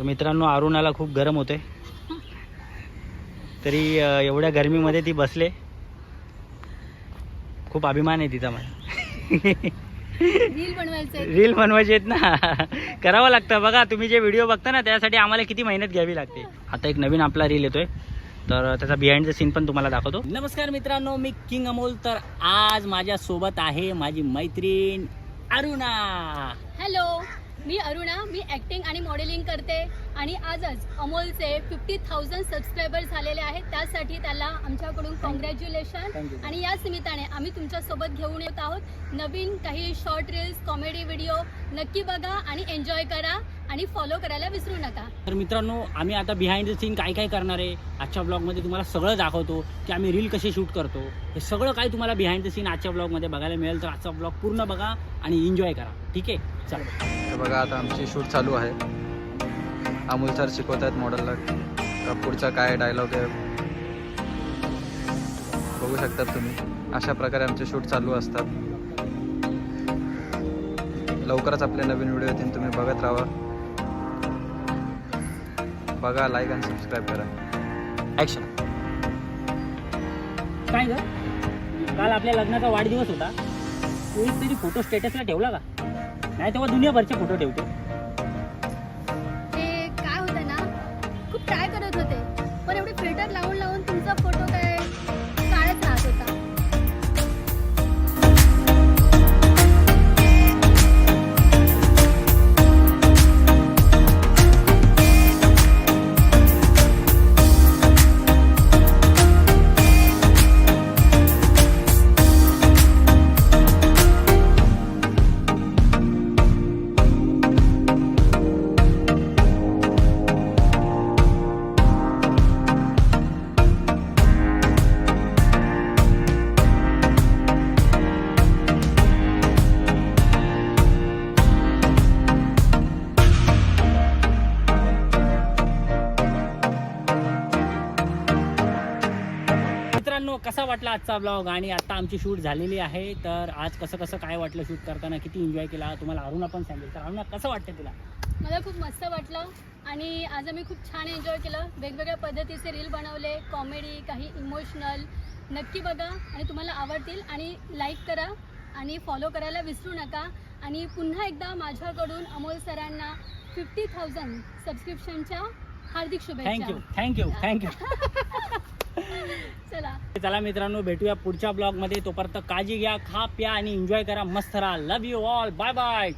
तर मित्रांनो अरुणाला खूप गरम होते तरी एवढ्या गरमीमध्ये ती बसले. खूप अभिमान आहे तिचा मला. रील बनवायचं रील बनवायचे आहेत ना. करावं लागतं. बघा तुम्ही जे व्हिडिओ बघता ना त्यासाठी आम्हाला किती मेहनत घ्यावी लागते. आता एक नवीन आपला रील येतोय. तर त्याचा बिहाइंड द सीन पण तुम्हाला दाखवतो. नमस्कार मित्रांनो मी किंग अमोल तर आज माझ्या सोबत आहे माझी मैत्रीण अरुणा. हॅलो मी अरुणा मी ऍक्टिंग आणि मॉडेलिंग करते आणि आजच अमोलचे फिफ्टी थाउजंड सबस्क्रायबर झालेले आहेत. त्यासाठी त्याला आमच्याकडून कॉंग्रॅच्युलेशन. आणि याच निमित्ताने आम्ही तुमच्यासोबत घेऊन येत आहोत. नवीन काही शॉर्ट रील्स कॉमेडी व्हिडिओ नक्की बघा आणि एन्जॉय करा. आणि फॉलो करायला विसरू नका. तर मित्रांनो आम्ही आता बिहाइंड द सीन काय काय करणार आहे? आजच्या ब्लॉगमध्ये तुम्हाला सगळं दाखवतो की आम्ही रील कशी शूट करतो. हे सगळं काय तुम्हाला बिहाइंड द सीन आजच्या ब्लॉगमध्ये बघायला मिळेल तर आजचा ब्लॉग पूर्ण बघा आणि एन्जॉय करा. ठीक आहे? चला. हे बघा आता आमची शूट चालू आहे. अमोल सर शिकवत आहेत मॉडेलला पुढचा काय डायलॉग आहे? बघू शकतात तुम्ही. अशा प्रकारे आमचे शूट चालू असतात. लवकरच आपले नवीन व्हिडिओ येतील तुम्ही बघत राहा. बघा लाईक आणि सबस्क्राईब करा. ॲक्शन काय ग? काल आपल्या लग्नाचा वाढदिवस होता. तू एक तरी फोटो स्टेटसला ठेवला का? नाही तेव्हा दुनियाभरचे फोटो ठेवतो. ते काय होतं ना खूप ट्राय करत मित्रांनो कसा वाटला आजचा ब्लॉग आणि आता आमची शूट झालेली आहे. तर आज कसं कसं काय वाटलं शूट करताना? किती एन्जॉय केला? तुम्हाला अरुणा पण सांगेल. तर अरुणा कसं वाटतं तुला? मला खूप मस्त वाटलं. आणि आज आम्ही खूप छान एन्जॉय केलं. वेगवेगळ्या पद्धतीचे रील बनवले कॉमेडी काही इमोशनल नक्की बघा. आणि तुम्हाला आवडतील. आणि लाईक करा. आणि फॉलो करायला विसरू नका. आणि पुन्हा एकदा माझ्याकडून अमोल सरांना फिफ्टी थाउजंड सबस्क्रिप्शनच्या हार्दिक थँक्यू शुभेच्छा थँक्यू थँक्यू चला. चला मित्रांनो भेटूया पुढच्या ब्लॉगमध्ये. तोपर्यंत काळजी घ्या खा प्या आणि एन्जॉय करा. मस्त राहा. Love you all bye bye